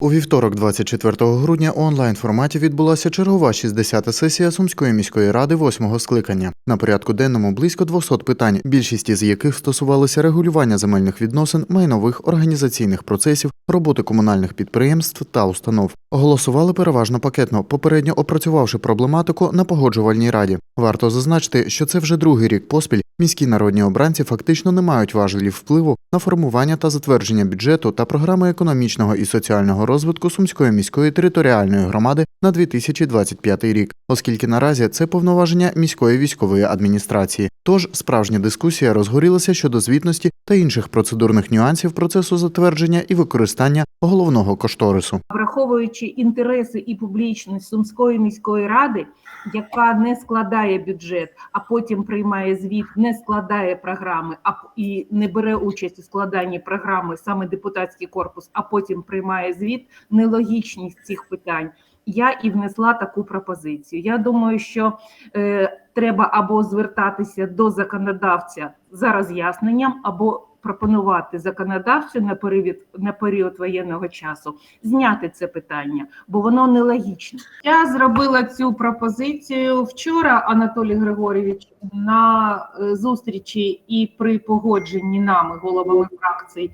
У вівторок, 24 грудня, у онлайн-форматі відбулася чергова 60-та сесія Сумської міської ради восьмого скликання. На порядку денному близько 200 питань, більшість із яких стосувалися регулювання земельних відносин, майнових організаційних процесів, роботи комунальних підприємств та установ. Голосували переважно пакетно, попередньо опрацювавши проблематику на погоджувальній раді. Варто зазначити, що це вже другий рік поспіль. Міські народні обранці фактично не мають важелів впливу на формування та затвердження бюджету та програми економічного і соціального розвитку Сумської міської територіальної громади на 2025 рік, оскільки наразі це повноваження міської військової адміністрації. Тож справжня дискусія розгорілася щодо звітності та інших процедурних нюансів процесу затвердження і використання головного кошторису. враховуючи інтереси і публічність Сумської міської ради, яка не складає бюджет, а потім приймає звіт, не складає програми, а і не бере участь у складанні програми саме депутатський корпус, а потім приймає звіт, нелогічність цих питань. Я і внесла таку пропозицію. Я думаю, що е, треба або звертатися до законодавця за роз'ясненням, або пропонувати законодавцю на період, на період воєнного часу зняти це питання, бо воно нелогічне. Я зробила цю пропозицію вчора, Анатолій Григорійович, на е, зустрічі і при погодженні нами, головами фракцій,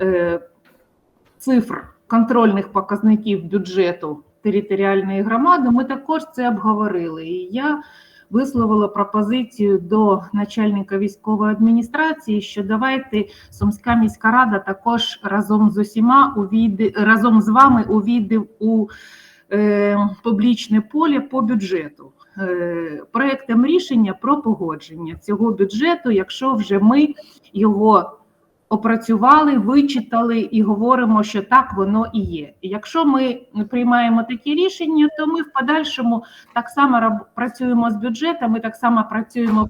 е, цифр контрольних показників бюджету територіальної громади. Ми також це обговорили. І я висловила пропозицію до начальника військової адміністрації, що давайте Сумська міська рада також разом з усіма увійде разом з вами увійде у е, публічне поле по бюджету. Е, проектом рішення про погодження цього бюджету, якщо вже ми його опрацювали, вичитали і говоримо, що так воно і є. І якщо ми приймаємо такі рішення, то ми в подальшому так само працюємо з бюджетами, так само працюємо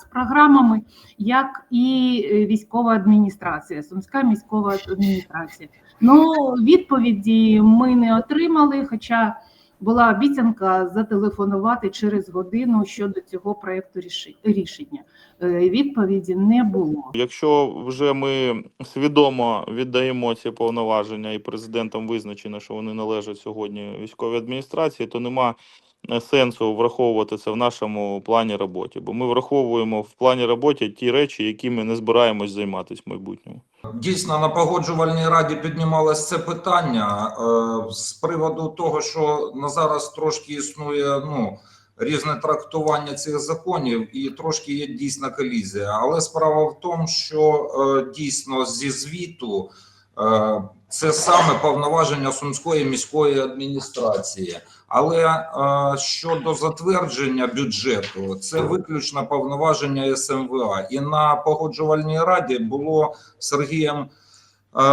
з програмами, як і е, військова адміністрація, Сумська міськова адміністрація. Ну, відповіді ми не отримали, хоча була обіцянка зателефонувати через годину щодо цього проекту рішення. Е, Відповіді не було. Якщо вже ми свідомо віддаємо ці повноваження, і президентом визначено, що вони належать сьогодні військовій адміністрації, то нема сенсу враховувати це в нашому плані роботи. Бо ми враховуємо в плані роботи ті речі, які ми не збираємось займатися в майбутньому. Дійсно, на погоджувальній раді піднімалось це питання е, з приводу того, що на зараз трошки існує ну різне трактування цих законів, і трошки є дійсна колізія. Але справа в тому, що е, дійсно зі звіту це саме повноваження Сумської міської адміністрації. Але е, щодо затвердження бюджету, це виключно повноваження СМВА. І на погоджувальній раді було Сергієм е,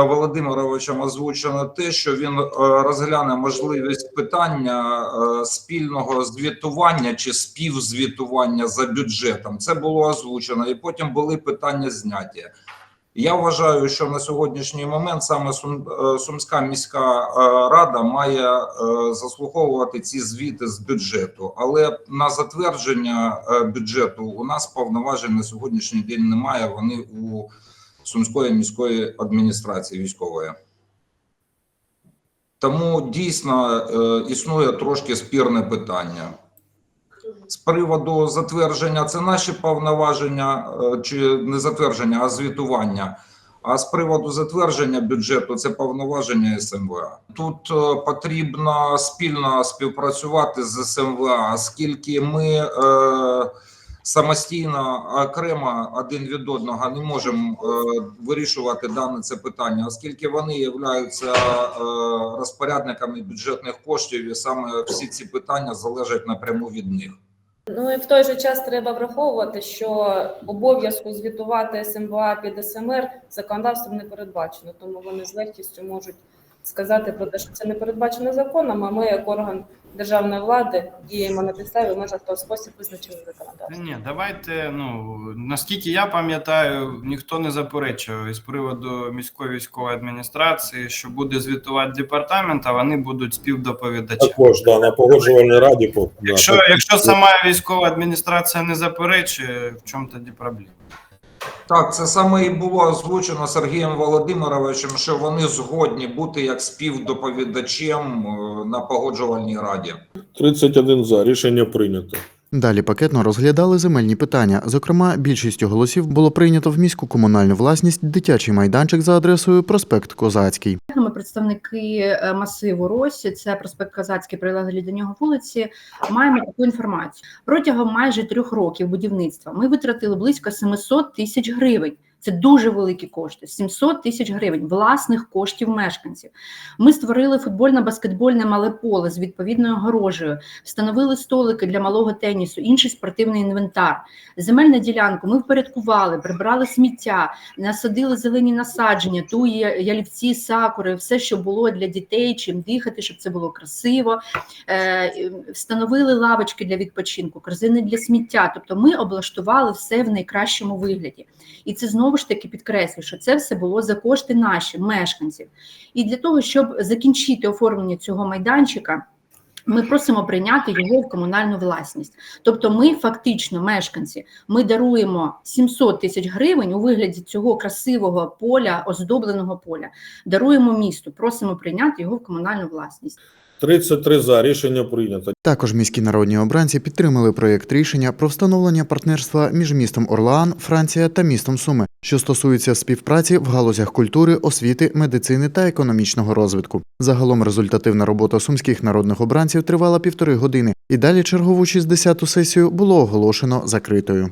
Володимировичем озвучено те, що він е, розгляне можливість питання е, спільного звітування чи співзвітування за бюджетом. Це було озвучено, і потім були питання зняті. Я вважаю, що на сьогоднішній момент саме е, Сумська міська е, рада має е, заслуховувати ці звіти з бюджету, але на затвердження бюджету у нас повноважень на сьогоднішній день немає. Вони у Сумської міської адміністрації військової. Тому дійсно існує трошки спірне питання. З приводу затвердження це наші повноваження, е, чи не затвердження, а звітування. А з приводу затвердження бюджету це повноваження СМВА. Тут е, потрібно спільно співпрацювати з СМВА, оскільки ми е, самостійно окремо один від одного не можемо е, вирішувати дане це питання, оскільки вони являються е, розпорядниками бюджетних коштів, і саме всі ці питання залежать напряму від них. Ну і в той же час треба враховувати, що обов'язку звітувати СМВА під СМР законодавством не передбачено, тому вони з легкістю можуть сказати про те, що це не передбачено законом. А ми, як орган державної влади, діємо на підставі в межах того спосіб визначений законодавством. ні, давайте. Ну наскільки я пам'ятаю, ніхто не заперечував із приводу міської військової адміністрації, що буде звітувати департамент, а вони будуть співдоповідачами. Також да, на погоджувальній раді. по- Якщо, якщо сама військова адміністрація не заперечує, в чому тоді проблема? Так, це саме і було озвучено Сергієм Володимировичем, що вони згодні бути як співдоповідачем е, на погоджувальній раді. 31 за. Рішення прийнято. Далі пакетно розглядали земельні питання. Зокрема, більшістю голосів було прийнято в міську комунальну власність дитячий майданчик за адресою проспект Козацький. Ми представники е, масиву Росі, це проспект Казацький, прилеглі до нього вулиці. Маємо таку інформацію. Протягом майже трьох років будівництва ми витратили близько 700 тисяч гривень. Це дуже великі кошти. 700 тисяч гривень власних коштів мешканців. Ми створили футбольно-баскетбольне мале поле з відповідною огорожею, встановили столики для малого тенісу, інший спортивний інвентар. Земельну ділянку ми впорядкували, прибрали сміття, насадили зелені насадження, туї, ялівці, сакури, все, що було для дітей, чим дихати, щоб це було красиво. Е, встановили лавочки для відпочинку, корзини для сміття. Тобто ми облаштували все в найкращому вигляді. І це знову ж таки підкреслюю, що це все було за кошти наші, мешканців. І для того, щоб закінчити оформлення цього майданчика. Ми просимо прийняти його в комунальну власність. Тобто, ми фактично, мешканці, ми даруємо 700 тисяч гривень у вигляді цього красивого поля, оздобленого поля. Даруємо місту, просимо прийняти його в комунальну власність. 33 за. Рішення прийнято. Також міські народні обранці підтримали проєкт рішення про встановлення партнерства між містом Орлеан, Франція та містом Суми, що стосується співпраці в галузях культури, освіти, медицини та економічного розвитку. Загалом результативна робота сумських народних обранців тривала півтори години, і далі чергову 60-ту сесію було оголошено закритою.